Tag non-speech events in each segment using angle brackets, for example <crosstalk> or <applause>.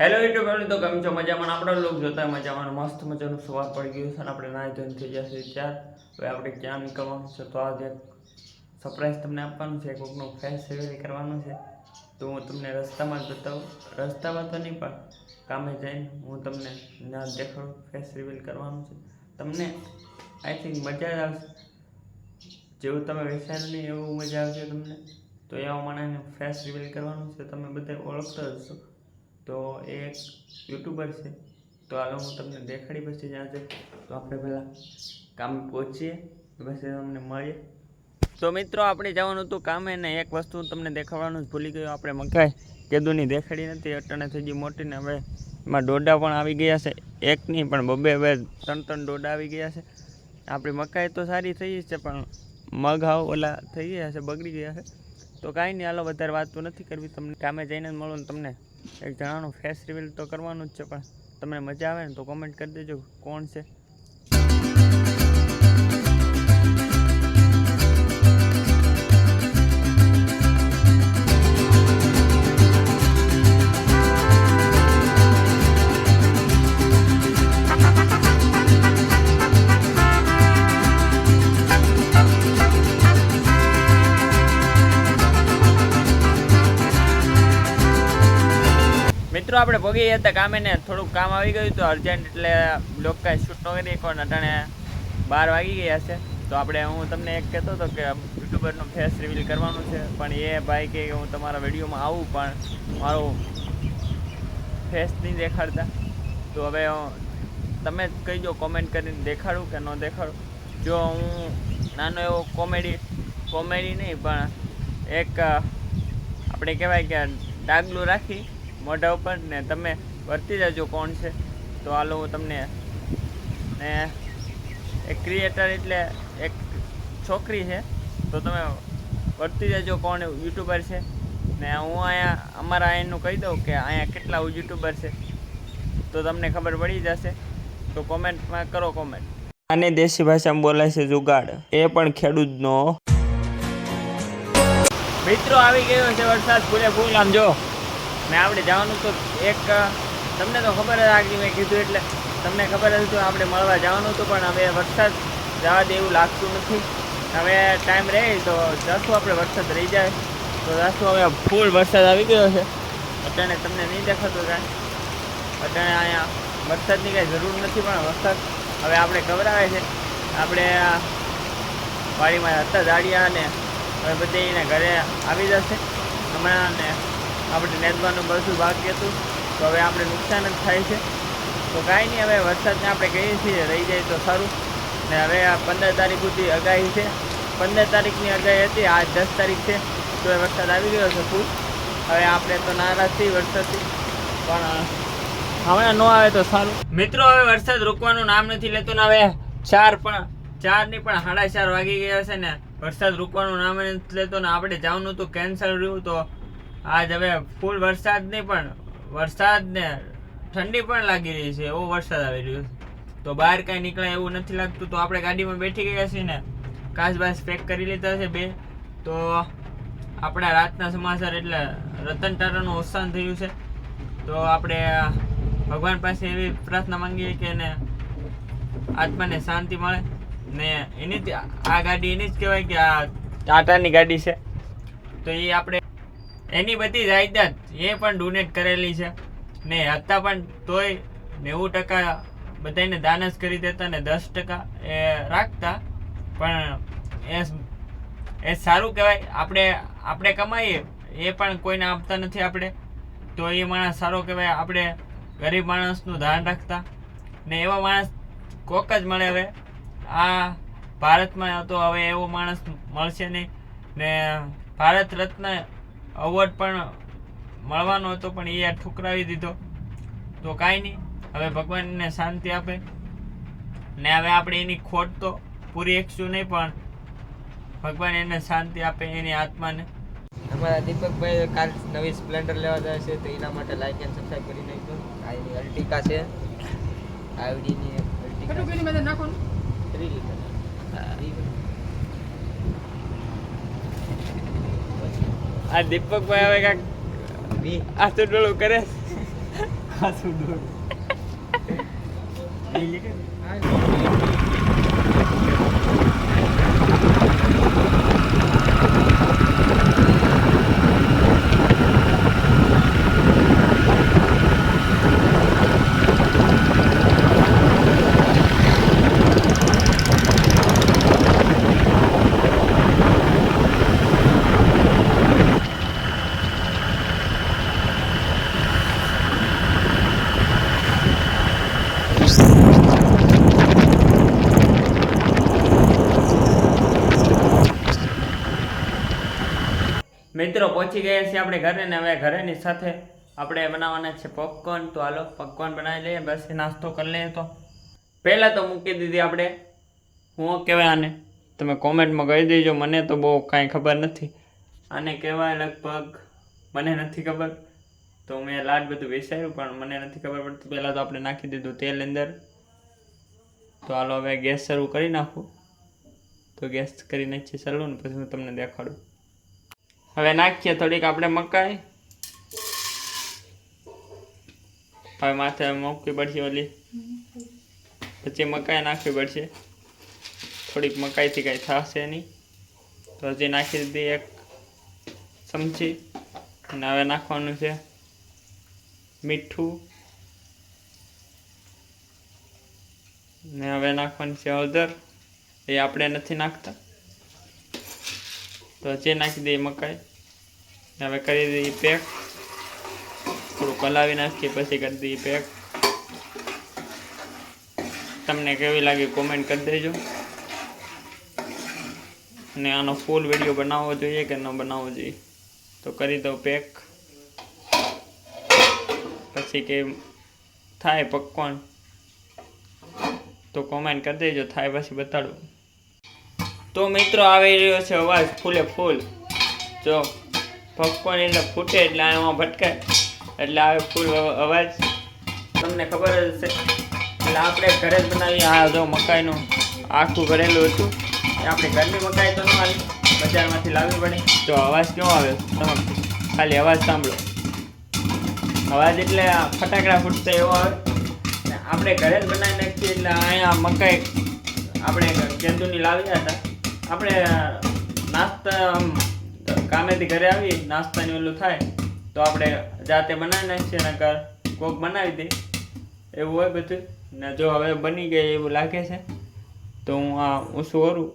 Hello YouTube family તો કેમ છો? મજામાં આપણા લોક જોતા મજામાં મસ્ત મજાનું સવાર પડી ગયું છે અને આપણે નાહી ધોઈને થઈ જશે ચાર. હવે આપણે ક્યાં નીકળવાનું છે તો આજે સરપ્રાઈઝ તમને આપવાનું છે, કોકનું ફેસ રિવીલ કરવાનું છે. તો હું તમને રસ્તામાં બતાવું. રસ્તામાં તો નહીં, પણ કામે જઈને હું તમને ના દેખાડું ફેસ રિવીલ કરવાનું છે. તમને આઈ થિંક મજા જ આવશે. જેવું તમે વિચાર્યું નહીં એવું મજા આવશે તમને. તો એવા માણસને ફેસ રિવીલ કરવાનું છે, તમે બધા ઓળખતા જશો તો એ એક યુટ્યુબર છે. તો હાલો હું તમને દેખાડી પછી જ્યાં છે તો આપણે પહેલાં કામે પહોંચીએ. પછી તમને મળીએ. તો મિત્રો, આપણે જવાનું હતું કામે ને એક વસ્તુ તમને દેખાડવાનું જ ભૂલી ગયું. આપણે મકાઈ કેદુની દેખાડી નથી. અટાણે થઈ ગઈ મોટી ને હવે એમાં ડોડા પણ આવી ગયા છે. એક નહીં પણ બબે હવે ત્રણ ત્રણ ડોડા આવી ગયા છે. આપણી મકાઈ તો સારી થઈ છે, પણ મગ હાવ ઓલા થઈ ગયા છે, બગડી ગયા છે. તો કાંઈ નહીં, હાલો, વધારે વાત તો નથી કરવી. તમને કામે જઈને મળું ને તમને એક જણાનું ફેસ રિવીલ તો કરવાનું જ છે, પણ તમને મજા આવે ને તો કોમેન્ટ કરી દેજો, કોણ છે? મિત્રો, આપણે ભોગી હતા કામે ને થોડુંક કામ આવી ગયું હતું અર્જન્ટ એટલે બ્લોક કાંઈ શૂટ ન કરી કોણ અટાણે બાર વાગી ગયા છે. તો આપણે, હું તમને એક કહેતો હતો કે યુટ્યુબરનું ફેસ રિવીલ કરવાનું છે, પણ એ ભાઈ કે હું તમારા વિડીયોમાં આવું, પણ મારું ફેસ નહીં દેખાડતા. તો હવે તમે જ કહી દો કોમેન્ટ કરીને દેખાડું કે ન દેખાડું. જો હું નાનો એવો કોમેડી કોમેડી નહીં, પણ એક, આપણે કહેવાય કે ડાગલું રાખી મોઢા ઉપર ને તમે વર્તી જજો કોણ છે? તો હાલો હું તમને ને એક ક્રિએટર એટલે એક છોકરી છે. તો તમે વર્તી જજો કોણ યુટ્યુબર છે? ને હું અહીંયા અમારા અહીંનું કહી દઉં કે અહીંયા કેટલા યુટ્યુબર છે? તો તમને ખબર પડી જશે. તો કોમેન્ટમાં કરો કોમેન્ટ. આને દેશી ભાષામાં બોલાય છે જુગાડ. એ પણ ખેડૂતનો. મિત્રો, આવી ગયો છે વરસાદ ફૂલ, આમ જો. ને આપણે જવાનું તો એક તમને તો ખબર જ આગળ મેં કીધું એટલે તમને ખબર જ હતું આપણે મળવા જવાનું હતું, પણ હવે વરસાદ જવા દે એવું લાગતું નથી. હવે ટાઈમ રહે તો જશું આપણે વરસાદ રહી જાય. તો જશું હવે ફૂલ વરસાદ આવી ગયો છે. અત્યારે તમને નહીં દેખાતો કાંઈ. અત્યારે અહીંયા વરસાદની કાંઈ જરૂર નથી પણ વરસાદ હવે આપણે ગભરાવે છે. આપણે વાડીમાં હતા દાડિયા ને હવે બધે એના ઘરે આવી જશે. હમણાં ને આપણે નેદવાનું બધું બાકી હતું. તો હવે આપણે નુકસાન જ થાય છે. તો કાંઈ નહીં, હવે વરસાદને આપણે કહીએ છીએ, રહી જાય તો સારું. ને હવે આ પંદર તારીખ સુધી આગાહી છે. પંદર તારીખની આગાહી હતી, આજ દસ તારીખ છે. તો એ વરસાદ આવી ગયો છે ફૂલ. હવે આપણે તો નારાજ થઈ વરસાદથી. પણ હમણાં ન આવે તો સારું. મિત્રો, હવે વરસાદ રોકવાનું નામ નથી લેતો ને હવે ચાર પણ ચારની પણ સાડા ચાર વાગી ગયા છે ને. વરસાદ રોકવાનું નામ નથી લેતો ને આપણે જવાનું હતું કેન્સલ રહ્યું તો આજ હવે ફૂલ વરસાદ નહીં પણ વરસાદ ને ઠંડી પણ લાગી રહી છે, એવો વરસાદ આવી રહ્યો છે. તો બહાર કાંઈ નીકળે એવું નથી લાગતું, તો આપણે ગાડીમાં બેઠી ગયા છીએ ને કાચ બાસ પેક કરી લીધા છે બે. તો આપણા રાતના સમાચાર એટલે રતન ટાટાનું અવસાન થયું છે. તો આપણે ભગવાન પાસે એવી પ્રાર્થના માંગીએ કે એને આત્માને શાંતિ મળે. ને એની જ, આ ગાડી એની જ કહેવાય કે આ ટાટાની ગાડી છે. તો એ આપણે એની બધી જાયદાદ એ પણ ડોનેટ કરેલી છે. ને હતા પણ તોય નેવું ટકા બધાને દાન જ કરી દેતા ને દસ ટકા એ રાખતા. પણ એ સારું કહેવાય. આપણે આપણે કમાઈએ, એ પણ કોઈને આપતા નથી આપણે. તો એ માણસ સારો કહેવાય. આપણે ગરીબ માણસનું ધ્યાન રાખતા. ને એવા માણસ કોક જ મળે હવે. આ ભારતમાં તો હવે એવો માણસ મળશે નહીં. ને ભારત રત્ન અવોર્ડ પણ મળવાનો હતો પણ એ ઠુકરાવી દીધો. તો કાંઈ નહીં હવે ભગવાનને શાંતિ આપે. ને હવે આપણે એની ખોટ તો પૂરી એકશું નહીં પણ ભગવાન એને શાંતિ આપે એની આત્માને. અમારા દીપકભાઈ કાલ નવી સ્પ્લેન્ડર લેવા જાય છે તો એના માટે લાઈક એન્ડ સબસ્ક્રાઈબ કરી નાખજો આ એની અલ્ટિકા છે. આવડીની અલ્ટિકા થ્રી આ દીપકભાઈ હવે કાંઈક વી. આ તો ડોળું કરે. ખાસું દૂર <laughs> મિત્રો, પહોંચી ગયા છીએ આપણે ઘરે ને હવે ઘરેની સાથે આપણે બનાવવાના છે પોપકોર્ન તો હાલો પોપકોર્ન બનાવી લઈએ, બસ નાસ્તો કરી લઈએ તો. પહેલાં તો મૂકી દીધી આપણે. હું કહેવાય આને? તમે કોમેન્ટમાં કહી દેજો, મને તો બહુ કાંઈ ખબર નથી. આને કહેવાય લગભગ, મને નથી ખબર. તો મેં લાડ બધું વેસાયું પણ મને નથી ખબર પડતી. પહેલાં તો આપણે નાખી દીધું તેલ અંદર. તો હાલો, હવે ગેસ શરૂ કરી નાખું. તો ગેસ કરી નાખીએ, ચાલુ ને, પછી હું તમને દેખાડું. હવે નાખીએ થોડીક આપણે મકાઈ. હવે માથે મૂકવી પડશે ઓલી. પછી મકાઈ નાખવી પડશે. થોડીક મકાઈથી કાંઈ થશે નહીં. તો હજી નાખી દીધી એક ચમચી. અને હવે નાખવાનું છે મીઠું. ને હવે નાખવાની છે હળદર. એ આપણે નથી નાખતા. તો જે નાખી દઈએ મકાઈ. હવે કરી દઈએ પેક થોડુંક હલાવી નાખીએ, પછી કરી દઈએ પેક તમને કેવી લાગી કોમેન્ટ કરી દેજો. અને આનો ફૂલ વીડિયો બનાવવો જોઈએ કે ન બનાવવો જોઈએ? તો કરી દો પેક પછી કે થાય પકવાન. તો કોમેન્ટ કરી દેજો, થાય પછી બતાડું. તો મિત્રો આવી રહ્યો છે અવાજ ફૂલે ફૂલ. જો પકવાન એટલે ફૂટે એટલે એમાં ભટકાય. એટલે આવે ફૂલ અવાજ. તમને ખબર જ છે એટલે આપણે ઘરે જ બનાવીએ આ જો મકાઈનું. આખું ભરેલું હતું. આપણે ઘરની મકાઈ તો ન આવી બજારમાંથી લાવવી પડે જો, અવાજ કેવો આવે? તમે ખાલી અવાજ સાંભળો. અવાજ એટલે ફટાકડા ફૂટતા એવો આવે. આપણે ઘરે જ બનાવી નાખીએ એટલે અહીંયા મકાઈ આપણે કેદુની લાવ્યા હતા. આપણે નાસ્તા, આમ, કામેથી ઘરે આવી નાસ્તાની ઓલું થાય, તો આપણે જાતે બનાવી નાખીએ, નકર કોક બનાવી દે. એવું હોય બધું. ને જો હવે બની ગઈ એવું લાગે છે, તો હું આ ઊંચું કરું.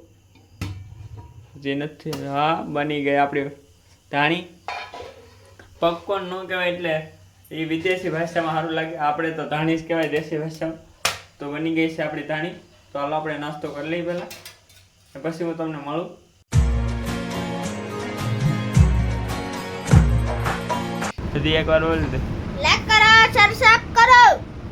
જે નથી, હા, બની ગઈ આપણી ધાણી. પપકોર્ન ન કહેવાય એટલે એ વિદેશી ભાષામાં સારું લાગે. આપણે તો ધાણી જ કહેવાય, દેશી ભાષામાં. તો બની ગઈ છે આપણી ધાણી. તો હાલો આપણે નાસ્તો કરી લઈએ પહેલાં. પછી હું તમને મળું હજી એકવાર બોલ દે લાઈક કરો સબસ્ક્રાઇબ કરો